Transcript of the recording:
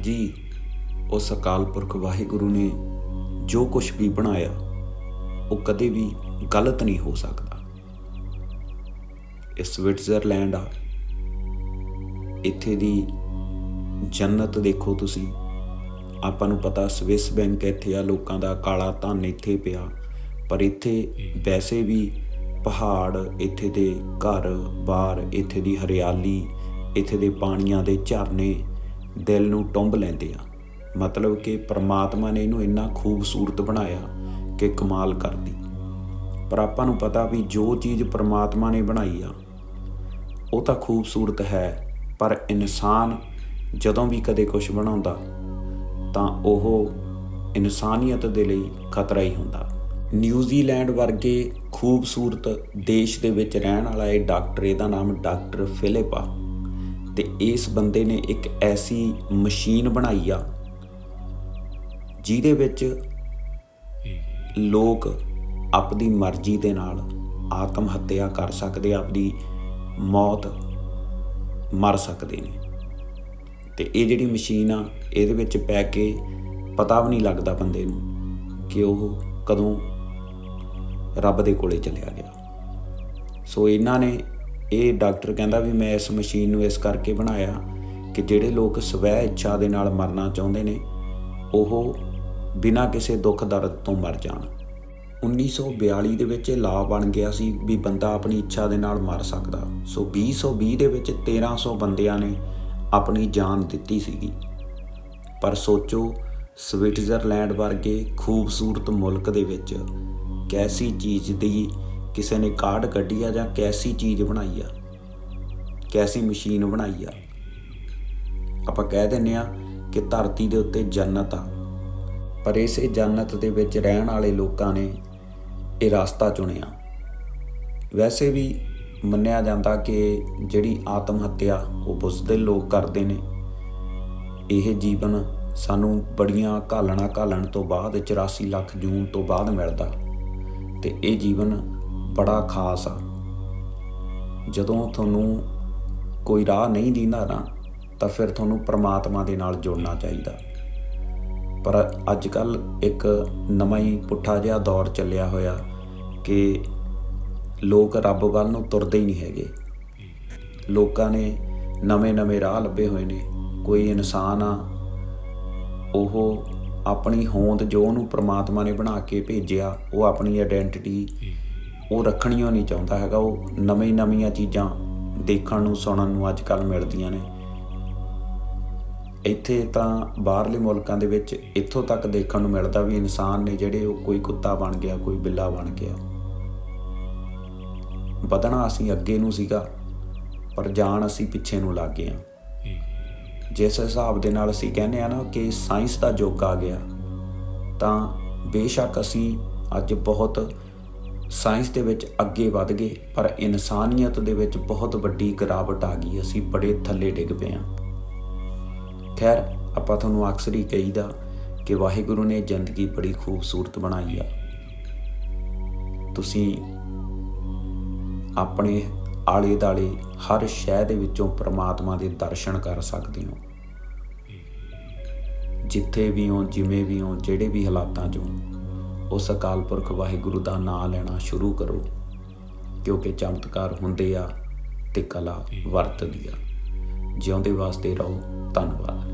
ਜੀ ਉਸ ਅਕਾਲ ਪੁਰਖ ਵਾਹਿਗੁਰੂ ਨੇ ਜੋ ਕੁਝ ਵੀ ਬਣਾਇਆ, ਉਹ ਕਦੇ ਵੀ ਗਲਤ ਨਹੀਂ ਹੋ ਸਕਦਾ। ਇਹ ਸਵਿਟਜ਼ਰਲੈਂਡ ਆ ਇੱਥੇ ਦੀ ਜੰਨਤ ਦੇਖੋ ਤੁਸੀਂ। ਆਪਾਂ ਨੂੰ ਪਤਾ ਸਵਿਸ ਬੈਂਕ ਇੱਥੇ ਆ, ਲੋਕਾਂ ਦਾ ਕਾਲਾ ਧਨ ਇੱਥੇ ਪਿਆ। ਪਰ ਇੱਥੇ ਵੈਸੇ ਵੀ ਪਹਾੜ, ਇੱਥੇ ਦੇ ਘਰ ਬਾਰ ਇੱਥੇ ਦੀ ਹਰਿਆਲੀ, ਇੱਥੇ ਦੇ ਪਾਣੀਆਂ ਦੇ ਝਰਨੇ ਦਿਲ ਨੂੰ ਟੁੰਬ ਲੈਂਦੇ ਆ ਮਤਲਬ ਕਿ ਪ੍ਰਮਾਤਮਾ ਨੇ ਇਹਨੂੰ ਇੰਨਾ ਖੂਬਸੂਰਤ ਬਣਾਇਆ ਕਿ ਕਮਾਲ ਕਰਦੀ ਪਰ ਆਪਾਂ ਨੂੰ ਪਤਾ ਵੀ ਜੋ ਚੀਜ਼ ਪ੍ਰਮਾਤਮਾ ਨੇ ਬਣਾਈ ਆ, ਉਹ ਤਾਂ ਖੂਬਸੂਰਤ ਹੈ। ਪਰ ਇਨਸਾਨ ਜਦੋਂ ਵੀ ਕਦੇ ਕੁਝ ਬਣਾਉਂਦਾ, ਤਾਂ ਉਹ ਇਨਸਾਨੀਅਤ ਦੇ ਲਈ ਖਤਰਾ ਹੀ ਹੁੰਦਾ। ਨਿਊਜ਼ੀਲੈਂਡ ਵਰਗੇ ਖੂਬਸੂਰਤ ਦੇਸ਼ ਦੇ ਵਿੱਚ ਰਹਿਣ ਵਾਲਾ ਇਹ ਡਾਕਟਰ, ਇਹਦਾ ਨਾਮ ਡਾਕਟਰ ਫਿਲਿਪ ਆ। ਤੇ ਇਸ ਬੰਦੇ ਨੇ ਇੱਕ ਐਸੀ ਮਸ਼ੀਨ ਬਣਾਈ ਆ, ਜਿਹਦੇ ਵਿੱਚ ਲੋਕ ਆਪਣੀ ਮਰਜ਼ੀ ਦੇ ਨਾਲ ਆਤਮ ਹੱਤਿਆ ਕਰ ਸਕਦੇ ਆ ਆਪਣੀ ਮੌਤ ਮਰ ਸਕਦੇ ਨੇ। ਤੇ ਇਹ ਜਿਹੜੀ ਮਸ਼ੀਨ ਆ, ਇਹਦੇ ਵਿੱਚ ਪੈ ਕੇ ਪਤਾ ਵੀ ਨਹੀਂ ਲੱਗਦਾ ਬੰਦੇ ਨੂੰ ਕਿ ਉਹ ਕਦੋਂ ਰੱਬ ਦੇ ਕੋਲੇ ਚਲਿਆ ਗਿਆ। ਸੋ ਇਹਨਾਂ ਨੇ ਇਹ ਡਾਕਟਰ ਕਹਿੰਦਾ ਵੀ ਮੈਂ ਇਸ ਮਸ਼ੀਨ ਨੂੰ ਇਸ ਕਰਕੇ ਬਣਾਇਆ ਕਿ ਜਿਹੜੇ ਲੋਕ ਸਵੈ ਇੱਛਾ ਦੇ ਨਾਲ ਮਰਨਾ ਚਾਹੁੰਦੇ ਨੇ, ਉਹ ਬਿਨਾਂ ਕਿਸੇ ਦੁੱਖ ਦਰਦ ਤੋਂ ਮਰ ਜਾਣ। 1942 ਦੇ ਵਿੱਚ ਇਹ ਲਾਅ ਬਣ ਗਿਆ ਸੀ ਵੀ ਬੰਦਾ ਆਪਣੀ ਇੱਛਾ ਦੇ ਨਾਲ ਮਰ ਸਕਦਾ। ਸੋ 2020 ਦੇ ਵਿੱਚ 1300 ਬੰਦਿਆਂ ਨੇ ਆਪਣੀ ਜਾਨ ਦਿੱਤੀ ਸੀਗੀ। ਪਰ ਸੋਚੋ, ਸਵਿਟਜ਼ਰਲੈਂਡ ਵਰਗੇ ਖੂਬਸੂਰਤ ਮੁਲਕ ਦੇ ਵਿੱਚ ਕੈਸੀ ਚੀਜ਼ ਦੀ ਕਿਸੇ ਨੇ ਕਾਢ ਕੱਢੀ ਆ ਜਾਂ ਕੈਸੀ ਚੀਜ਼ ਬਣਾਈ ਆ, ਕੈਸੀ ਮਸ਼ੀਨ ਬਣਾਈ ਆ, ਆਪਾਂ ਕਹਿ ਦਿੰਨੇ ਆ ਕਿ ਧਰਤੀ ਦੇ ਉੱਤੇ ਜੰਨਤ ਆ। ਪਰ ਇਸੇ ਜੰਨਤ ਦੇ ਵਿੱਚ ਰਹਿਣ ਵਾਲੇ ਲੋਕਾਂ ਨੇ ਇਹ ਰਸਤਾ ਚੁਣਿਆ। ਵੈਸੇ ਵੀ ਮੰਨਿਆ ਜਾਂਦਾ ਕਿ ਜਿਹੜੀ ਆਤਮ ਹੱਤਿਆ ਉਹ ਬੁਜ਼ਦਿਲ ਲੋਕ ਕਰਦੇ ਨੇ। ਇਹ ਜੀਵਨ ਸਾਨੂੰ ਬੜੀਆਂ ਘਾਲਣਾ ਘਾਲਣ ਤੋਂ ਬਾਅਦ 84 ਲੱਖ ਜੂਨ ਤੋਂ ਬਾਅਦ ਮਿਲਦਾ। ਤੇ ਇਹ ਜੀਵਨ ਬੜਾ ਖਾਸ ਆ। ਜਦੋਂ ਤੁਹਾਨੂੰ ਕੋਈ ਰਾਹ ਨਹੀਂ ਦਿੰਦਾ ਨਾ, ਤਾਂ ਫਿਰ ਤੁਹਾਨੂੰ ਪ੍ਰਮਾਤਮਾ ਦੇ ਨਾਲ ਜੁੜਨਾ ਚਾਹੀਦਾ। ਪਰ ਅੱਜ ਕੱਲ ਇੱਕ ਨਵਾਂ ਹੀ ਪੁੱਠਾ ਜਿਹਾ ਦੌਰ ਚੱਲਿਆ ਹੋਇਆ ਕਿ ਲੋਕ ਰੱਬ ਵੱਲ ਨੂੰ ਤੁਰਦੇ ਹੀ ਨਹੀਂ ਹੈਗੇ। ਲੋਕਾਂ ਨੇ ਨਵੇਂ-ਨਵੇਂ ਰਾਹ ਲੱਭੇ ਹੋਏ ਨੇ। ਕੋਈ ਇਨਸਾਨ ਆ, ਉਹ ਆਪਣੀ ਹੋਂਦ ਜੋ ਉਹਨੂੰ ਪ੍ਰਮਾਤਮਾ ਨੇ ਬਣਾ ਕੇ ਭੇਜਿਆ, ਉਹ ਆਪਣੀ ਆਇਡੈਂਟੀਟੀ ਉਹ ਰੱਖਣੀਓ ਨਹੀਂ ਚਾਹੁੰਦਾ ਹੈਗਾ। ਉਹ ਨਵੇਂ-ਨਵੀਆਂ ਚੀਜ਼ਾਂ ਦੇਖਣ ਨੂੰ, ਸੁਣਨ ਨੂੰ ਅੱਜ ਕੱਲ ਮਿਲਦੀਆਂ ਨੇ। ਇੱਥੇ ਤਾਂ ਬਾਹਰਲੇ ਮੁਲਕਾਂ ਦੇ ਵਿੱਚ ਇੱਥੋਂ ਤੱਕ ਦੇਖਣ ਨੂੰ ਮਿਲਦਾ ਵੀ ਇਨਸਾਨ ਨੇ ਜਿਹੜੇ ਉਹ ਕੋਈ ਕੁੱਤਾ ਬਣ ਗਿਆ, ਕੋਈ ਬਿੱਲਾ ਬਣ ਗਿਆ। ਵਧਣਾ ਅਸੀਂ ਅੱਗੇ ਨੂੰ ਸੀਗਾ, ਪਰ ਜਾਣ ਅਸੀਂ ਪਿੱਛੇ ਨੂੰ ਲੱਗ ਗਏ ਆ ਜਿਸ ਹਿਸਾਬ ਦੇ ਨਾਲ ਅਸੀਂ ਕਹਿੰਦੇ ਆ ਨਾ ਕਿ ਸਾਇੰਸ ਦਾ ਯੁੱਗ ਆ ਗਿਆ, ਤਾਂ ਬੇਸ਼ੱਕ ਅਸੀਂ ਅੱਜ ਬਹੁਤ ਸਾਇੰਸ ਦੇ ਵਿੱਚ ਅੱਗੇ ਵਧ ਗਏ, ਪਰ ਇਨਸਾਨੀਅਤ ਦੇ ਵਿੱਚ ਬਹੁਤ ਵੱਡੀ ਗਿਰਾਵਟ ਆ ਗਈ। ਅਸੀਂ ਬੜੇ ਥੱਲੇ ਡਿੱਗ ਪਏ ਆ ਖੈਰ, ਆਪਾਂ ਤੁਹਾਨੂੰ ਅਕਸਰ ਹੀ ਕਹੀਦਾ ਕਿ ਵਾਹਿਗੁਰੂ ਨੇ ਜ਼ਿੰਦਗੀ ਬੜੀ ਖੂਬਸੂਰਤ ਬਣਾਈ ਆ। ਤੁਸੀਂ ਆਪਣੇ ਆਲੇ ਦਾਲੇ ਹਰ ਸ਼ੈ ਦੇ ਵਿੱਚੋਂ ਪ੍ਰਮਾਤਮਾ ਦੇ ਦਰਸ਼ਨ ਕਰ ਸਕਦੇ ਹੋ। ਜਿੱਥੇ ਵੀ ਹੋ, ਜਿਵੇਂ ਵੀ ਹੋ, ਜਿਹੜੇ ਵੀ ਹਾਲਾਤਾਂ 'ਚੋਂ ਉਸ ਅਕਾਲ ਪੁਰਖ ਵਾਹਿਗੁਰੂ ਦਾ ਨਾਮ ਲੈਣਾ ਸ਼ੁਰੂ ਕਰੋ, ਕਿਉਂਕਿ ਚਮਤਕਾਰ ਹੁੰਦੇ ਆ ਤੇ ਕਲਾ ਵਰਤਦੀ ਆ। ਜਿਉਂਦੇ ਵਾਸਤੇ ਰਹੋ, ਧੰਨਵਾਦ।